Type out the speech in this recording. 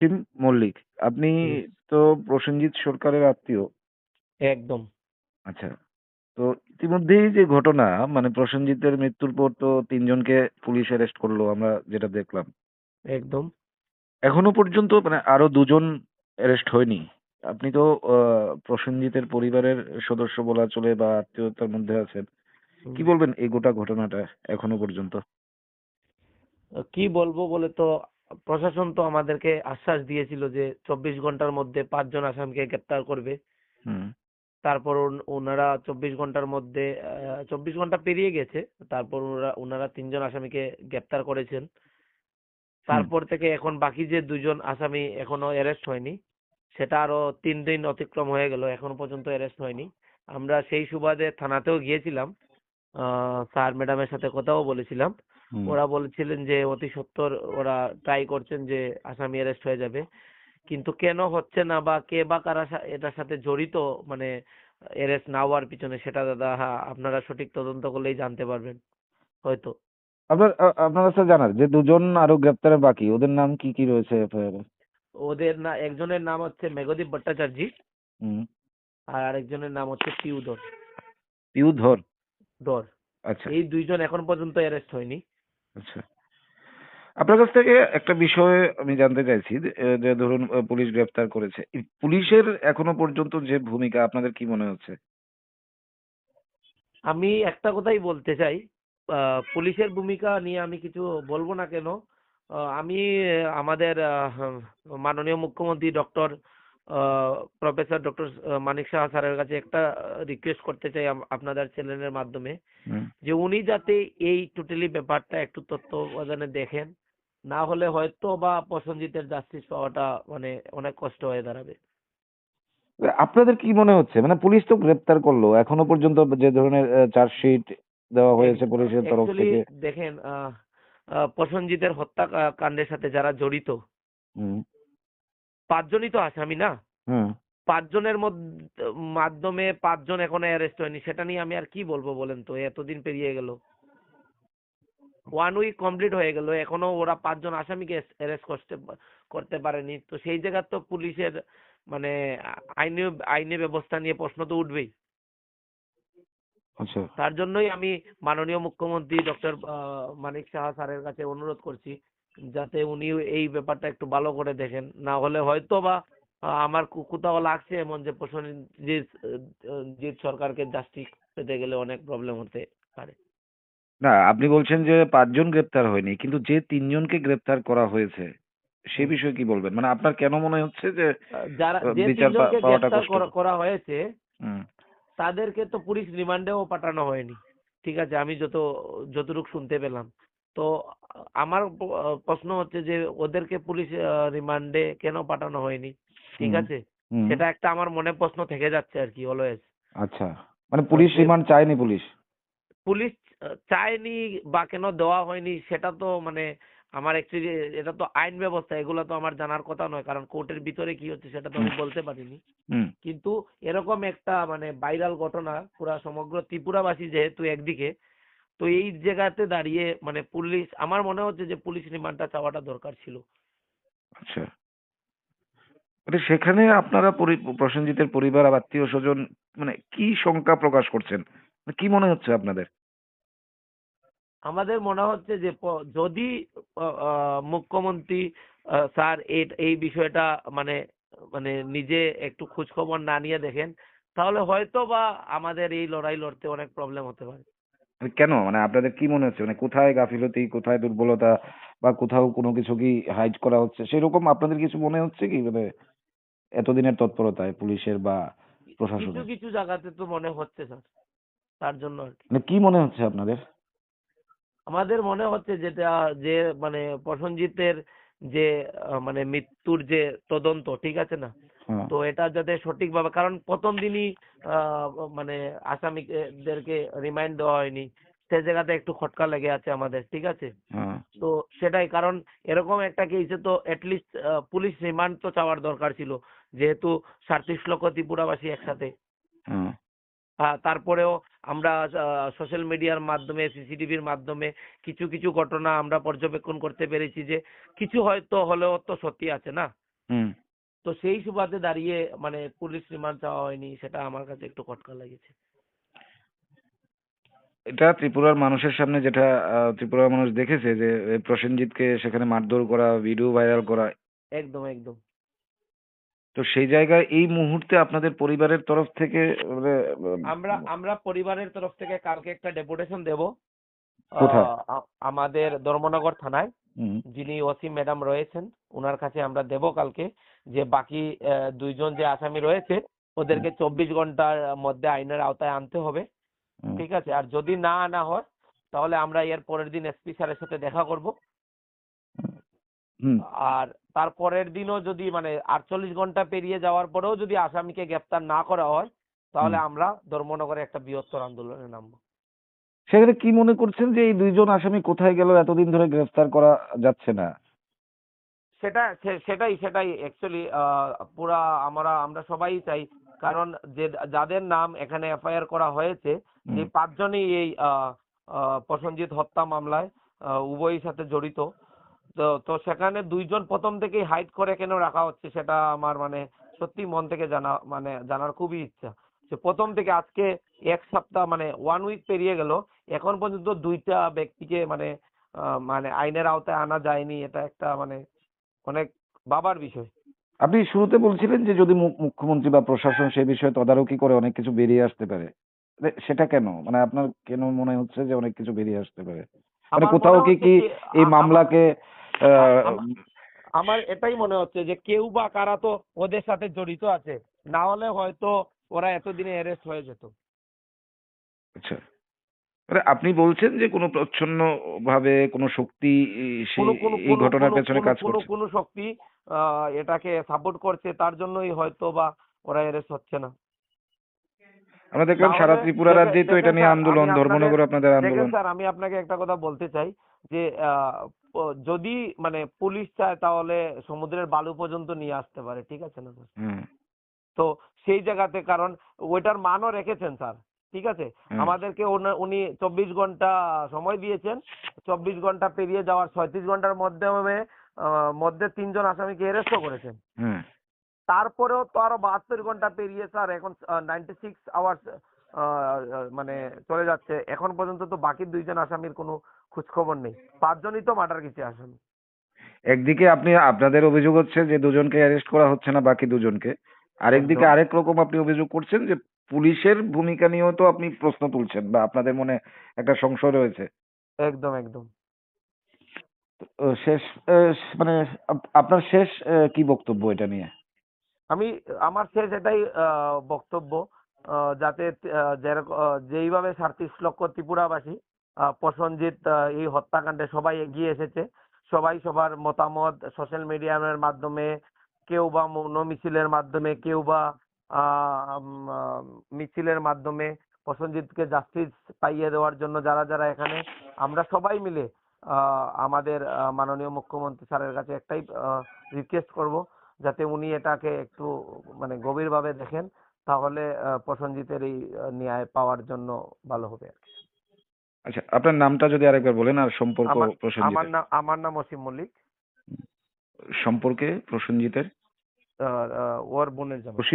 সিম মল্লিক আপনি তো প্রসেনজিৎ সরকারের আত্মীয়। একদম। আচ্ছা তো ইতিমধ্যেই যে ঘটনা মানে প্রসেনজিতের মৃত্যুর পর তো তিনজনকে পুলিশ অ্যারেস্ট করল আমরা যেটা দেখলাম। একদম। এখনও পর্যন্ত মানে আরও দুজন অ্যারেস্ট হয়নি। আপনি তো প্রসেনজিতের পরিবারের সদস্য বলা চলে বা আত্মীয়তার মধ্যে আছেন। কি বলবেন এই গোটা ঘটনাটা এখনও পর্যন্ত? কি বলব বলে তো প্রশাসন তো আমাদেরকে আশ্বাস দিয়েছিল যে চব্বিশ ঘণ্টার মধ্যে পাঁচজন আসামিকে গ্রেপ্তার করবে। তারপর ওনারা চব্বিশ ঘণ্টার মধ্যে চব্বিশ ঘণ্টা পেরিয়ে গেছে। তারপর ওনারা ওনারা তিনজন আসামিকে গ্রেপ্তার করেছেন। তারপর থেকে এখন বাকি যে দুজন আসামি এখনও অ্যারেস্ট হয়নি সেটা আরও তিন দিন অতিক্রম হয়ে গেল। এখনও পর্যন্ত অ্যারেস্ট হয়নি। আমরা সেই সুবাদে থানাতেও গিয়েছিলাম। আহ, স্যার ম্যাডামের সাথে কথাও বলেছিলাম। ওরা বলেছিলেন যে অতি সত্বর ওরা ট্রাই করছেন যে আসামি অ্যারেস্ট হয়ে যাবে। কিন্তু কেন হচ্ছে না বা কে বা কারা এটার সাথে জড়িত মানে অ্যারেস্ট না হওয়ার পিছনে সেটা দাদা হ্যাঁ আপনারা সঠিক তদন্ত করলেই জানতে পারবেন হয়তো। আপনার আপনার কাছে জানার যে দুজন আরও গ্রেপ্তারের বাকি ওদের নাম কি কি রয়েছে? এফআইআর ওদের না একজনের নাম হচ্ছে মেঘদীপ ভট্টাচার্য আর আরেকজনের নাম হচ্ছে পিউধর। পিউ ধর। ধর আচ্ছা। এই দুইজন এখন পর্যন্ত অ্যারেস্ট হয়নি। আচ্ছা। আপনার কাছ থেকে একটা বিষয় আমি জানতে চাইছি যে, ধরুন পুলিশ গ্রেপ্তার করেছে। এই পুলিশের এখনও পর্যন্ত যে ভূমিকা আপনাদের কি মনে হচ্ছে? আমি একটা কথাই বলতে চাই। পুলিশের ভূমিকা নিয়ে আমি কিছু বলব না কেন? আমি আমাদের মাননীয় মুখ্যমন্ত্রী doctor professor doctor Manik Saha স্যারের কাছে একটা রিকোয়েস্ট করতে চাই আপনাদের চ্যানেলের মাধ্যমে। যে উনি যাতে এই টোটালি ব্যাপারটা একটু তত্ত্বাবধানে দেখেন না হলে হয়তো বা প্রসেনজিতের জাস্টিস পাওয়াটা মানে অনেক কষ্ট হয়ে দাঁড়াবে। আপনাদের কি মনে হচ্ছে? মানে পুলিশ তো গ্রেপ্তার করল। এখনও পর্যন্ত যে ধরনের চার্জশিট দেওয়া হয়েছে পুলিশের তরফ থেকে। দেখেন প্রসেনজিতের হত্যা কাণ্ডের সাথে যারা জড়িত হুম। পাঁচজনই তো আসামি না? পাঁচজনের মধ্যে মাধ্যমে পাঁচজন এখনও অ্যারেস্ট হয়নি সেটা নিয়ে আমি আর কি বলব বলেন তো? এতদিন পেরিয়ে গেল। ওয়ান উইক কমপ্লিট হয়ে গেল এখনও ওরা পাঁচজন আসামিকে অ্যারেস্ট করতে করতে পারেনি। তো সেই জায়গার তো পুলিশের মানে আইনি আইনি ব্যবস্থা নিয়ে প্রশ্ন তো উঠবেই। আচ্ছা। তার জন্যই আমি মাননীয় মুখ্যমন্ত্রী ডক্টর মানিক সাহা স্যারের কাছে অনুরোধ করছি। যাতে উনি এই ব্যাপারটা একটু ভালো করে দেখেন। না হলে হয়তো বা আমার কোথাও লাগছে এমন যে প্রসেনজিৎ জিৎ সরকারকে জাস্টিস পেতে গেলে অনেক প্রবলেম হতে পারে। না আপনি বলছেন যে পাঁচজন গ্রেপ্তার হয়নি কিন্তু যে তিনজনকে গ্রেপ্তার করা হয়েছে সে বিষয়ে কি বলবেন? মানে আপনার কেন মনে হচ্ছে যে যারা যে তিনজনকে কষ্ট। করা- হয়েছে তাদেরকে তো পুলিশ রিমান্ডেও পাঠানো হয়নি। ঠিক আছে আমি যত যতটুকু শুনতে পেলাম। তো আমার প্রশ্ন হচ্ছে যে ওদেরকে পুলিশ রিমান্ডে কেন পাঠানো হয়নি? ঠিক আছে? সেটা একটা আমার মনে প্রশ্ন থেকে যাচ্ছে আর কি অলওয়েজ আচ্ছা। মানে পুলিশ রিমান্ড চায়নি পুলিশ? পুলিশ চায়নি বা কেন দেওয়া হয়নি সেটা তো মানে আমার অ্যাকচুয়ালি এটা তো আইন ব্যবস্থা এগুলো তো আমার জানার কথা নয় কারণ কোর্টের ভিতরে কি হচ্ছে সেটা তো আমি বলতে পারিনি। কিন্তু এরকম একটা মানে ভাইরাল ঘটনা পুরা সমগ্র ত্রিপুরাবাসী যেহেতু একদিকে তো এই জায়গাতে দাঁড়িয়ে মানে পুলিশ আমার মনে হচ্ছে যে পুলিশ রিমান্ডটা চাওয়াটা দরকার ছিল। আচ্ছা। মানে সেখানে আপনারা প্রসেনজিতের পরিবার আর আত্মীয় স্বজন মানে কি শঙ্কা প্রকাশ করছেন? মানে কি মনে হচ্ছে আপনাদের? আমাদের মনে হচ্ছে যে যদি মুখ্যমন্ত্রী স্যার এই এই বিষয়টা মানে মানে নিজে একটু খোঁজ খবর না নিয়ে দেখেন তাহলে হয়তো বা আমাদের এই লড়াই লড়তে অনেক প্রবলেম হতে পারে। কেন? মানে আপনাদের কি মনে হচ্ছে? মানে কোথায় গাফিলতি কোথায় দুর্বলতা বা কোথাও কোনো কিছু কি হাইড করা হচ্ছে? সেরকম আপনাদের কিছু মনে হচ্ছে কি? মানে এতদিনের তৎপরতায় পুলিশের বা কিছু প্রশাসনের? কিছু জায়গাতে তো মনে হচ্ছে স্যার তার জন্য আর কি। মানে কি মনে হচ্ছে আপনাদের? আমাদের মনে হচ্ছে যেটা যে মানে প্রসেনজিতের যে মানে মৃত্যুর যে তদন্ত ঠিক আছে না? হ্যাঁ। তো এটা যাতে সঠিকভাবে কারণ প্রথম দিনই মানে আসামিদেরকে রিমাইন্ড দেওয়া হয়নি। সে জায়গাতে একটু খটকা লেগে আছে আমাদের ঠিক আছে? হ্যাঁ। তো সেটাই কারণ এরকম একটা কেসে তো অ্যাটলিস্ট পুলিশ রিমান্ড তো চাওয়ার দরকার ছিল যেহেতু সাঁত্রিশ লক্ষ ত্রিপুরাবাসী একসাথে। হ্যাঁ। তারপরেও আমরা সোশ্যাল মিডিয়ার মাধ্যমে সিসিটিভির মাধ্যমে কিছু কিছু ঘটনা আমরা পর্যবেক্ষণ করতে পেরেছি যে কিছু হয়তো হলেও তো সত্যি আছে না? তো সেই সুবাদে দাঁড়িয়ে মানে পুলিশ রিমান্ড চাওয়া হয়নি সেটা আমার কাছে একটু খটকা লেগেছে। এটা ত্রিপুরার মানুষের সামনে যেটা ত্রিপুরার মানুষ দেখেছে যে প্রসেনজিৎকে সেখানে মারধর করা ভিডিও ভাইরাল করা। একদম একদম। তো সেই জায়গায় এই মুহূর্তে আপনাদের পরিবারের তরফ থেকে মানে, আমরা আমরা পরিবারের তরফ থেকে কালকে একটা ডেপুটেশন দেব। আমাদের ধর্মনগর থানায়। যিনি ওসি ম্যাডাম রয়েছেন ওনার কাছে আমরা দেব কালকে যে বাকি দুইজন যে আসামি রয়েছে ওদেরকে চব্বিশ ঘণ্টার মধ্যে আইনের আওতায় আনতে হবে। ঠিক আছে? আর যদি না আনা হয় তাহলে আমরা এর পরের দিন এসপি স্যারের সাথে দেখা করব। আর তারপরের দিনও যদি মানে আটচল্লিশ ঘণ্টা পেরিয়ে যাওয়ার পরেও যদি আসামিকে গ্রেপ্তার না করা হয় তাহলে আমরা ধর্মনগরে একটা বৃহত্তর আন্দোলনে নামবো। সেখানে কি মনে করছেন যে এই দুইজন আসামি কোথায় গেল? এতদিন ধরে গ্রেফতার করা যাচ্ছে না। সেটা সেটাই সেটাই। অ্যাকচুয়ালি পুরা আমরা আমরা সবাই চাই। কারণ যে যাদের নাম এখানে এফআইআর করা হয়েছে এই পাঁচজনই এই প্রসেনজিৎ হত্যা মামলায় আহ, উভয়ই সাথে জড়িত। তো তো সেখানে দুইজন প্রথম থেকেই হাইড করে কেন রাখা হচ্ছে সেটা আমার মানে সত্যি মন থেকে জানা মানে জানার খুবই ইচ্ছা। যে প্রথম থেকে আজকে এক সপ্তাহ মানে ওয়ান উইক পেরিয়ে গেল এখন পর্যন্ত দুইটা ব্যক্তিকে মানে মানে আইনের আওতায় আনা যায়নি এটা একটা মানে অনেক বাবার বিষয়। আপনি শুরুতে বলছিলেন যে যদি মুখ্যমন্ত্রী বা প্রশাসন সেই বিষয়ে তদারকি করে অনেক কিছু বেরিয়ে আসতে পারে সেটা কেন? মানে আপনার কেন মনে হচ্ছে যে অনেক কিছু বেরিয়ে আসতে পারে? মানে কোথাও কি কি এই মামলাকে আমার এটাই মনে হচ্ছে যে কেউ বা কারা তো ওদের সাথে জড়িত আছে না হলে হয়তো ওরা এতদিনে অ্যারেস্ট হয়ে যেত। আচ্ছা। মানে আপনি বলছেন যে কোনো প্রচ্ছন্ন ভাবে কোনো শক্তি এই ঘটনার পেছনে কাজ করছে। কোনো শক্তি এটাকে সাপোর্ট করছে তার জন্যই হয়তো বা ওরা অ্যারেস্ট হচ্ছে না। আমরা দেখলাম সারা ত্রিপুরা রাজ্যেই তো এটা নিয়ে আন্দোলন ধর্মনগর আপনাদের আন্দোলন। স্যার আমি আপনাকে একটা কথা বলতে চাই যে যদি মানে পুলিশ চায় তাহলে সমুদ্রের বালু পর্যন্ত নিয়ে আসতে পারে ঠিক আছে না স্যার? তো সেই জায়গাতে কারণ ওইটার মানও রেখেছেন স্যার ঠিক আছে? আমাদেরকে উনি- চব্বিশ ঘণ্টা সময় দিয়েছেন চব্বিশ ঘণ্টা পেরিয়ে যাওয়ার ছয়ত্রিশ ঘণ্টার মধ্যে মধ্যে তিনজন আসামিকে অ্যারেস্টও করেছেন। তারপরেও তো আরও বাহাত্তর ঘণ্টা পেরিয়ে স্যার এখন নাইনটি সিক্স আওয়ার্স মানে চলে যাচ্ছে। এখন পর্যন্ত তো বাকি দুইজন আসামির কোনো খোঁজ খবর নেই। পাঁচজনই তো মার্ডার কিছু আসামি। একদিকে আপনি আপনাদের অভিযোগ হচ্ছে যে দুজনকে অ্যারেস্ট করা হচ্ছে না বাকি দুজনকে। আরেকদিকে। আরেক রকম আপনি অভিযোগ করছেন যে পুলিশের ভূমিকা নিয়েও তো আপনি প্রশ্ন তুলছেন বা আপনাদের মনে একটা সংশয় রয়েছে। একদম একদম। শেষ মানে আপনার শেষ কি বক্তব্য এটা নিয়ে? আমি আমার শেষ এটাই বক্তব্য যাতে যেইভাবে সাড়ত্রিশ লক্ষ ত্রিপুরাবাসী আহ, প্রসেনজিৎ এই হত্যাকাণ্ডে সবাই এগিয়ে এসেছে। সবাই সবার মতামত সোশ্যাল মিডিয়ার মাধ্যমে কেউ বা মৌন মিছিলের মাধ্যমে কেউ বা মিছিলের মাধ্যমে প্রসেনজিৎকে জাস্টিস পাইয়ে দেওয়ার জন্য যারা যারা এখানে আমরা সবাই মিলে আমাদের মাননীয় মুখ্যমন্ত্রী স্যারের কাছে একটাই রিকোয়েস্ট করব। যাতে উনি এটাকে একটু মানে গভীরভাবে দেখেন তাহলে প্রসঞ্জিতের প্রসেনজিতের এই ন্যায় পাওয়ার জন্য ভালো হবে। আচ্ছা আপনার নামটা যদি আরেকবার বলেন আর সম্পর্ক আমার আমার নাম আমার নাম অসীম মল্লিক। সম্পর্কে আহ, ওর বোনের জামাই